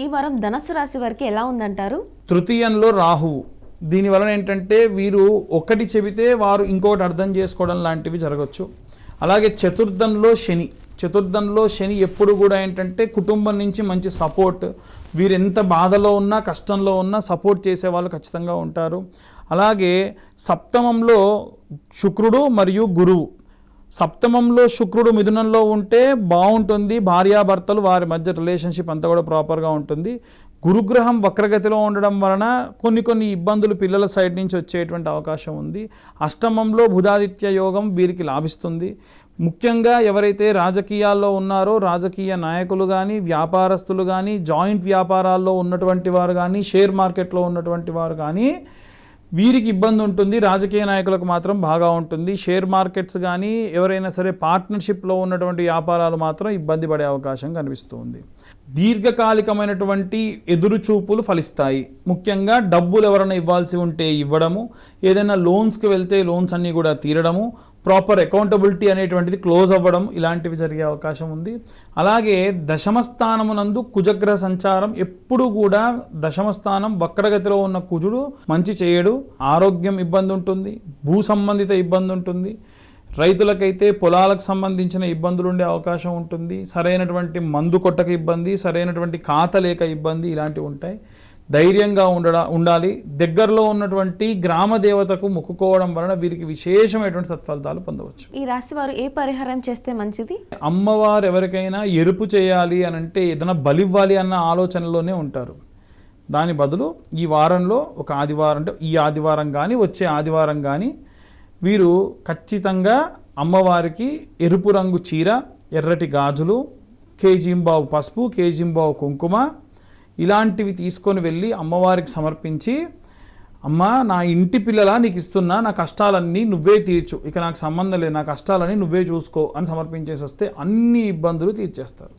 ఈ వారం ధనస్సు రాశి వారికి ఎలా ఉందంటారు? తృతీయంలో రాహువు. దీని వలన ఏంటంటే వీరు ఒకటి చెబితే వారు ఇంకొకటి అర్థం చేసుకోవడం లాంటివి జరగచ్చు. అలాగే చతుర్థంలో శని. చతుర్థంలో శని ఎప్పుడు కూడా ఏంటంటే కుటుంబం నుంచి మంచి సపోర్ట్. వీరు ఎంత బాధలో ఉన్నా కష్టంలో ఉన్నా సపోర్ట్ చేసే వాళ్ళు ఖచ్చితంగా ఉంటారు. అలాగే సప్తమంలో శుక్రుడు మరియు గురువు. సప్తమంలో శుక్రుడు మిథునంలో ఉంటే బాగుంటుంది. భార్యాభర్తలు వారి మధ్య రిలేషన్షిప్ అంతా కూడా ప్రాపర్గా ఉంటుంది. గురుగ్రహం వక్రగతిలో ఉండడం వలన కొన్ని కొన్ని ఇబ్బందులు పిల్లల సైడ్ నుంచి వచ్చేటువంటి అవకాశం ఉంది. అష్టమంలో బుధాదిత్య యోగం వీరికి లాభిస్తుంది. ముఖ్యంగా ఎవరైతే రాజకీయాల్లో ఉన్నారో రాజకీయ నాయకులు కానీ వ్యాపారస్తులు కానీ జాయింట్ వ్యాపారాల్లో ఉన్నటువంటి వారు కానీ షేర్ మార్కెట్లో ఉన్నటువంటి వారు కానీ వీరికి ఇబ్బంది ఉంటుంది రాజకీయ నాయకులకు మాత్రం బాగా ఉంటుంది. షేర్ మార్కెట్స్ కానీ ఎవరైనా సరే పార్ట్నర్షిప్లో ఉన్నటువంటి వ్యాపారాలు మాత్రం ఇబ్బంది పడే అవకాశం కనిపిస్తుంది. దీర్ఘకాలికమైనటువంటి ఎదురుచూపులు ఫలిస్తాయి. ముఖ్యంగా డబ్బులు ఎవరైనా ఇవ్వాల్సి ఉంటే ఇవ్వడము ఏదైనా లోన్స్కి వెళ్తే లోన్స్ అన్నీ కూడా తీరడము ప్రాపర్ అకౌంటబిలిటీ అనేటువంటిది క్లోజ్ అవ్వడం ఇలాంటివి జరిగే అవకాశం ఉంది. అలాగే దశమస్థానమునందు కుజగ్రహ సంచారం ఎప్పుడు కూడా దశమస్థానం వక్రగతిలో ఉన్న కుజుడు మంచి చేయడు ఆరోగ్యం ఇబ్బంది ఉంటుంది భూ సంబంధిత ఇబ్బంది ఉంటుంది రైతులకైతే పొలాలకు సంబంధించిన ఇబ్బందులు ఉండే అవకాశం ఉంటుంది సరైనటువంటి మందు కొట్టక ఇబ్బంది సరైనటువంటి ఖాత లేక ఇబ్బంది ఇలాంటివి ఉంటాయి ధైర్యంగా ఉండడా ఉండాలి. దగ్గరలో ఉన్నటువంటి గ్రామ దేవతకు మొక్కుకోవడం వలన వీరికి విశేషమైనటువంటి సత్ఫలితాలు పొందవచ్చు. ఈ రాశి వారు ఏ పరిహారం చేస్తే మంచిది? అమ్మవారు ఎవరికైనా ఎరుపు చేయాలి అని అంటే ఏదైనా బలివ్వాలి అన్న ఆలోచనలోనే ఉంటారు. దాని బదులు ఈ వారంలో ఒక ఆదివారం అంటే ఈ ఆదివారం కానీ వచ్చే ఆదివారం కానీ వీరు ఖచ్చితంగా అమ్మవారికి ఎరుపు రంగు చీర ఎర్రటి గాజులు కేజీంబావు పసుపు కేజీంబావు కుంకుమ ఇలాంటివి తీసుకొని వెళ్ళి అమ్మవారికి సమర్పించి అమ్మ నా ఇంటి పిల్లలా నీకు ఇస్తున్నా నా కష్టాలన్నీ నువ్వే తీర్చు. ఇక నాకు సంబంధం లేదు నా కష్టాలని నువ్వే చూసుకో అని సమర్పించేసి వస్తే అన్ని ఇబ్బందులు తీర్చేస్తారు.